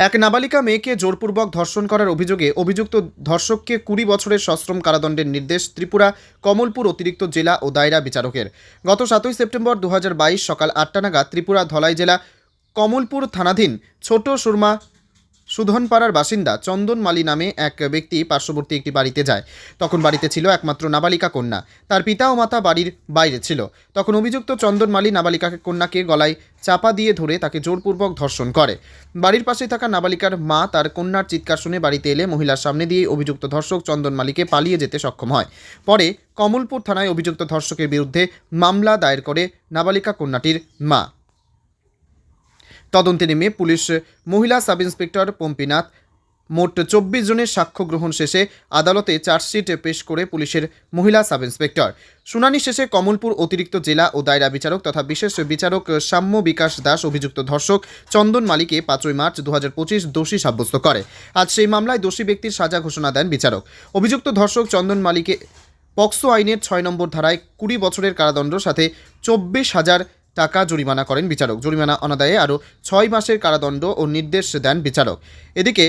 এক নাবালিকা মেয়েকে জোরপূর্বক ধর্ষণ করার অভিযোগে অভিযুক্ত ধর্ষককে কুড়ি বছরের সশ্রম কারাদণ্ডের নির্দেশ ত্রিপুরা কমলপুর অতিরিক্ত জেলা ও দায়রা বিচারকের। গত সাতই সেপ্টেম্বর দু হাজার বাইশ সকাল আটটা নাগাদ ত্রিপুরা ধলাই জেলা কমলপুর থানাধীন ছোট সুরমা সুধনপাড়ার বাসিন্দা চন্দন মালি নামে এক ব্যক্তি পার্শ্ববর্তী একটি বাড়িতে যায়। তখন বাড়িতে ছিল একমাত্র নাবালিকা কন্যা। তার পিতা ও মাতা বাড়ির বাইরে ছিল। তখন অভিযুক্ত চন্দন মালি নাবালিকা কন্যাকে গলায় চাপা দিয়ে ধরে তাকে জোরপূর্বক ধর্ষণ করে। বাড়ির পাশে থাকা নাবালিকার মা তার কন্যার চিৎকার শুনে বাড়িতে এলে মহিলার সামনে দিয়ে অভিযুক্ত ধর্ষক চন্দন মালিকে পালিয়ে যেতে সক্ষম হয়। পরে কমলপুর থানায় অভিযুক্ত ধর্ষকের বিরুদ্ধে মামলা দায়ের করে নাবালিকা কন্যাটির মা। তদন্তে নেমে পুলিশ, মহিলা সাব ইন্সপেক্টর পম্পিনাথ, মোট চব্বিশ জনের সাক্ষ্য গ্রহণ শেষে আদালতে চার্জশিট পেশ করে পুলিশের মহিলা সাব ইন্সপেক্টর শুনানি শেষে কমলপুর অতিরিক্ত জেলা ও দায়রা বিচারক তথা বিশেষ বিচারক সাম্য বিকাশ দাস অভিযুক্ত ধর্ষক চন্দন মালিকে পাঁচই মার্চ দু হাজার পঁচিশ দোষী সাব্যস্ত করে। আজ সেই মামলায় দোষী ব্যক্তির সাজা ঘোষণা দেন বিচারক। অভিযুক্ত ধর্ষক চন্দন মালিকে পক্সো আইনের ছয় নম্বর ধারায় কুড়ি বছরের কারাদণ্ড, সাথে চব্বিশ হাজার টাকা জরিমানা করেন বিচারক। জরিমানা অনাদায়ে আরও ছয় মাসের কারাদণ্ড ও নির্দেশ দেন বিচারক। এদিকে,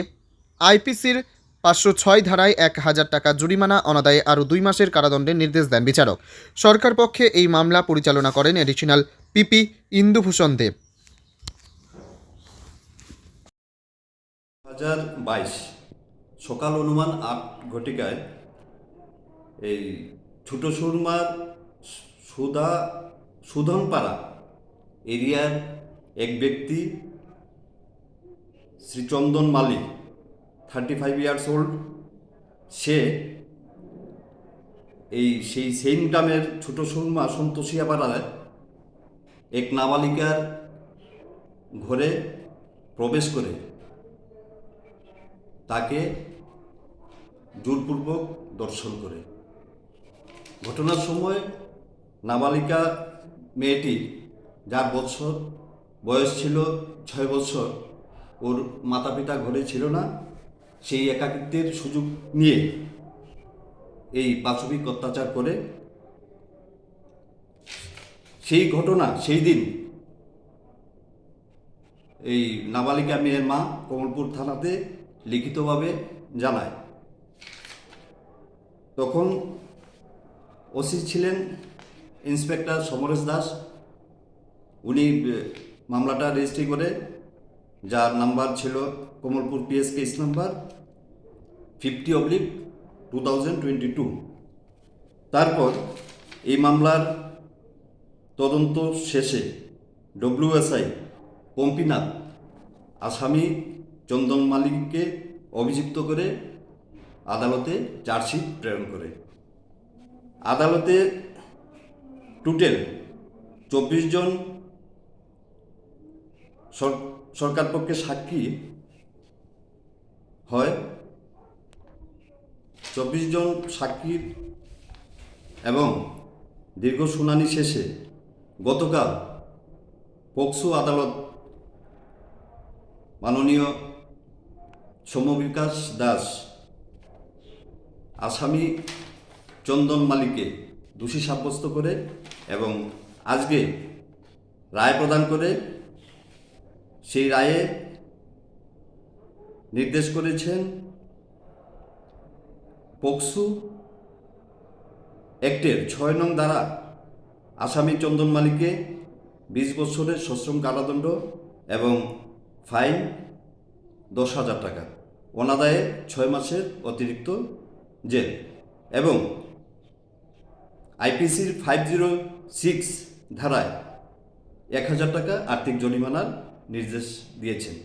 আইপিসির পাঁচশো ছয় ধারায় এক হাজার টাকা জরিমানা অনাদায়ে আরও দুই মাসের কারাদণ্ডের নির্দেশ দেন বিচারক। সরকার পক্ষে এই মামলা পরিচালনা করেন এডিশনাল পিপি ইন্দুভূষণ দেব হাজার বাইশ সকাল অনুমান আট ঘটিকায় এই ছোট সুরমার সুধা সুধনপাড়া এরিয়ার এক ব্যক্তি, Srichandan Malik thirty five years old সে এই সেই সেম গ্রামের ছোট সুরমা সন্তোষিয়া পাড়ায় এক নাবালিকার ঘরে প্রবেশ করে তাকে জোরপূর্বক দর্শন করে। ঘটনার সময় নাবালিকা মেয়েটি যার বছর বয়স ছিল ছয় বছর ওর মাতা পিতা ঘরে ছিল না, সেই একাকিত্বের সুযোগ নিয়ে এই পাশবিক অত্যাচার করে। সেই ঘটনা, সেই দিন এই নাবালিকা মেয়ের মা কমলপুর থানাতে লিখিতভাবে জানায়। তখন ওসি ছিলেন ইন্সপেক্টর সমরেশ দাস উনি মামলাটা রেজিস্ট্রি করে, যার নাম্বার ছিল Kamalpur PS case number fifty oblique two thousand twenty two তারপর এই মামলার তদন্ত শেষে ডব্লিউএসআই পম্পিনাথ, আসামি চন্দন মালিককে অভিযুক্ত করে আদালতে চার্জশিট প্রেরণ করে। আদালতে টোটাল চব্বিশ জন সরকার পক্ষে সাক্ষী হয়। চব্বিশ জন সাক্ষীর এবং দীর্ঘ শুনানি শেষে গতকাল পক্সো আদালত মাননীয় সৌম্যবিকাশ দাস, আসামি চন্দন মালিককে দোষী সাব্যস্ত করে এবং আজকে রায় প্রদান করে সেই রায়ে নির্দেশ করেছেন পক্সু অ্যাক্টের ছয় নং দ্বারা আসামি চন্দন মালিককে বিশ বছরের সশ্রম কারাদণ্ড এবং ফাইন দশ হাজার টাকা। অনাদায়ে ছয় মাসের অতিরিক্ত জেল এবং আইপিসির ফাইভ জিরো সিক্স ধারায় এক হাজার টাকা আর্থিক জরিমানার নির্দেশ দিয়েছেন